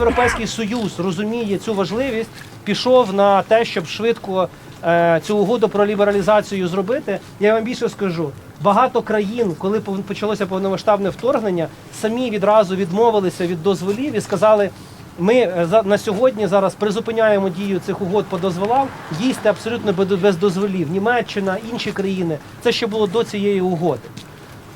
Європейський Союз розуміє цю важливість, пішов на те, щоб швидко е, цю угоду про лібералізацію зробити. Я вам більше скажу. Багато країн, коли почалося повномасштабне вторгнення, самі відразу відмовилися від дозволів і сказали. Ми е, на сьогодні зараз призупиняємо дію цих угод по дозволам, їсти абсолютно без- дозволів. Німеччина, інші країни. Це ще було до цієї угоди.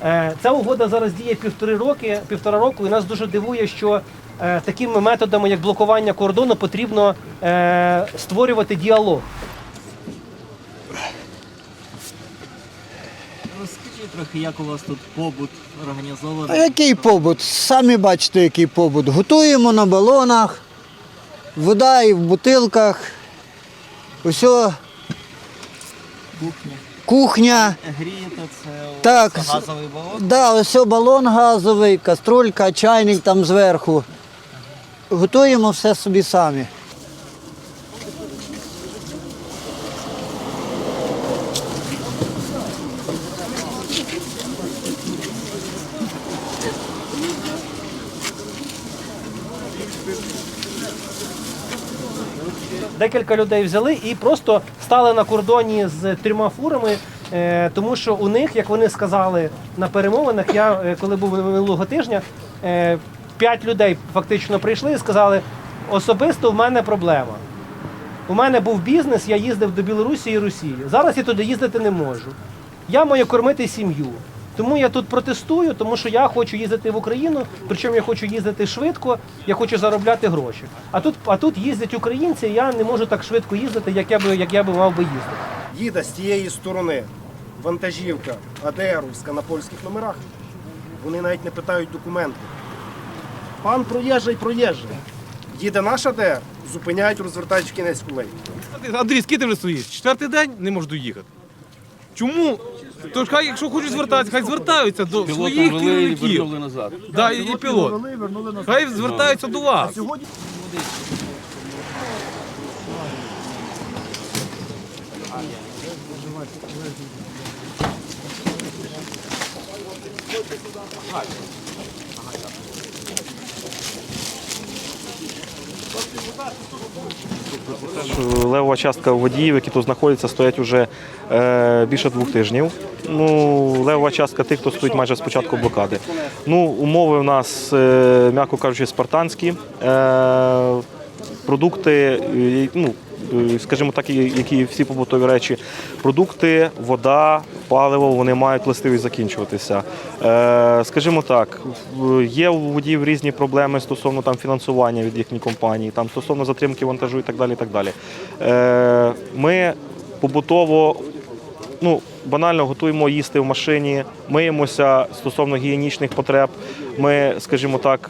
Е, Ця угода зараз діє півтори роки, півтора року, і нас дуже дивує, що такими методами, як блокування кордону, потрібно е, створювати діалог. Розкажіть трохи, як у вас тут побут А організований. який побут? Самі бачите, який побут. Готуємо на балонах, вода і в бутилках. Усе, Кухня. кухня. Грієте це Так, газовий балон? Да, ось балон газовий, каструлька, чайник там зверху. Готуємо все собі самі. Декілька людей взяли і просто стали на кордоні з трьома фурами, е, тому що у них, як вони сказали на перемовинах, я е, коли був минулого тижня, е, п'ять людей фактично прийшли і сказали: особисто в мене проблема. У мене був бізнес, я їздив до Білорусі і Росії. Зараз я туди їздити не можу. Я маю кормити сім'ю. Тому я тут протестую, тому що я хочу їздити в Україну, причому я хочу їздити швидко, я хочу заробляти гроші. А тут, а тут їздять українці, і я не можу так швидко їздити, як я би, як я би мав би їздити. їде з тієї сторони вантажівка АДРівська на польських номерах, вони навіть не питають документи. Пан проїжджай, проїжджай. Їде наш АДР, зупиняють, розвертають в кінець кулей. Андрій, скільки ти вже стоїш? Четвертий день не можу доїхати. Чому? Тож хай, якщо хочуть звертатися, хай звертаються до своїх керівників. назад. Да, і, і пілот. Хай звертаються до вас. Що Левова частка водіїв, які тут знаходяться, стоять уже е, більше двох тижнів. Ну, левова частка тих, хто стоїть майже з початку блокади. Ну, умови в нас, е, м'яко кажучи, спартанські. Е, продукти, ну, скажімо так, які всі побутові речі, продукти, вода, паливо, вони мають властивість закінчуватися. Е, скажімо так, є у водіїв різні проблеми стосовно там фінансування від їхньої компанії, там стосовно затримки вантажу і так далі. І так далі. Е, ми побутово ну, банально готуємо їсти в машині, миємося стосовно гігієнічних потреб. Ми, скажімо так,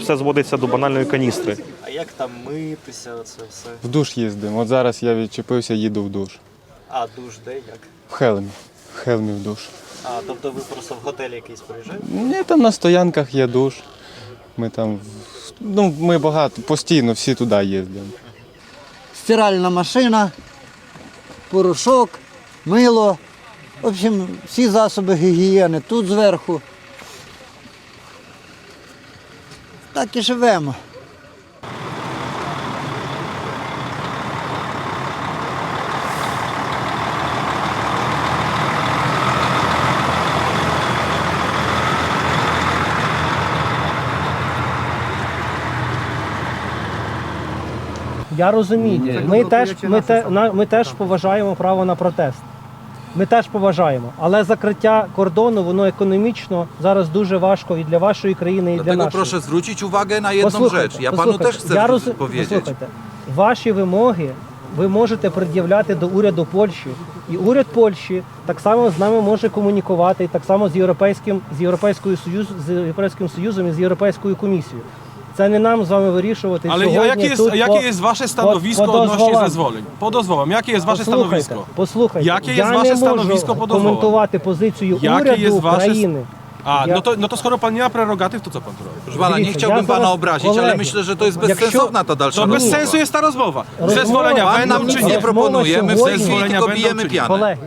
все зводиться до банальної каністри. А як там митися, це все? В душ їздимо. От зараз я відчепився, їду в душ. А душ де як? В Хелмі. В Хелмі в душ. А, тобто ви просто в готелі якийсь приїжджаєте? Ні, там на стоянках є душ. Ми там. Ну, ми багато, постійно всі туди їздимо. Стиральна машина, порошок, мило. В общем, всі засоби гігієни тут зверху. Так і живемо. Я розумію. Ми теж, ми, те, на, ми теж поважаємо право на протест. Ми теж поважаємо. Але закриття кордону, воно економічно зараз дуже важко і для вашої країни, і для Dlatego нашої. proszę zwrócić uwagę na jedną rzecz. Ja panu послухайте, też chcę я powiedzieć. Послухайте, ваші вимоги ви можете пред'являти до уряду Польщі. І уряд Польщі так само з нами може комунікувати, і так само з Європейським, з Європейською Союз, з Європейським Союзом і з Європейською комісією. Це не нам з вами вирішувати. Ale сьогодні jakie jest, тут jakie по- jest wasze stanowisko po odnośnie dozwolach. zezwoleń? Po dozwolom. Jakie jest wasze Послухайте, stanowisko? послухайте, Яке є я ваше не stanowisko можу по дозволу? коментувати позицію Jakie уряду jest wasze... України. A, Ja- no to, no to skoro pan nie ma prerogatyw, to co pan tu robi? Proszę pana, nie Dивіться, chciałbym я pana зараз- obrazić, ale myślę, że to jest якщо- bezsensowna ta dalsza To bez rozmowa. sensu jest ta rozmowa. Rozmowa- Zezwolenia Pan będą nam nic czy nie nie? Proponuje, my w сьогодні- tej chwili tylko bijemy pianę. Колеги,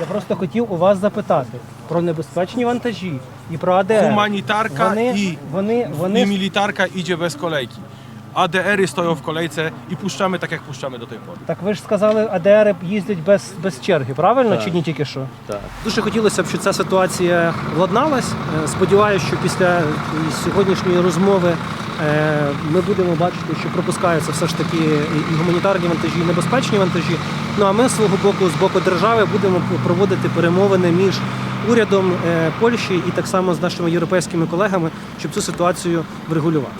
Я просто хотів у вас запитати про небезпечні вантажі і про АДР. Гуманітарка Вони- і, вони- вони- і мілітарка іде без колейки. ADR-y stoją w kolejce i puszczamy tak, jak puszczamy do tej pory. Так ви ж сказали, АДР їздять без, без черги, правильно? Чи ні тільки що? Так. Дуже хотілося б, щоб ця ситуація владналась. Е, Сподіваюся, що після сьогоднішньої розмови е, ми будемо бачити, що пропускаються все ж таки і гуманітарні вантажі, і небезпечні вантажі. Ну а ми з свого боку, з боку держави, будемо проводити перемовини між урядом е, Польщі і так само з нашими європейськими колегами, щоб цю ситуацію врегулювати.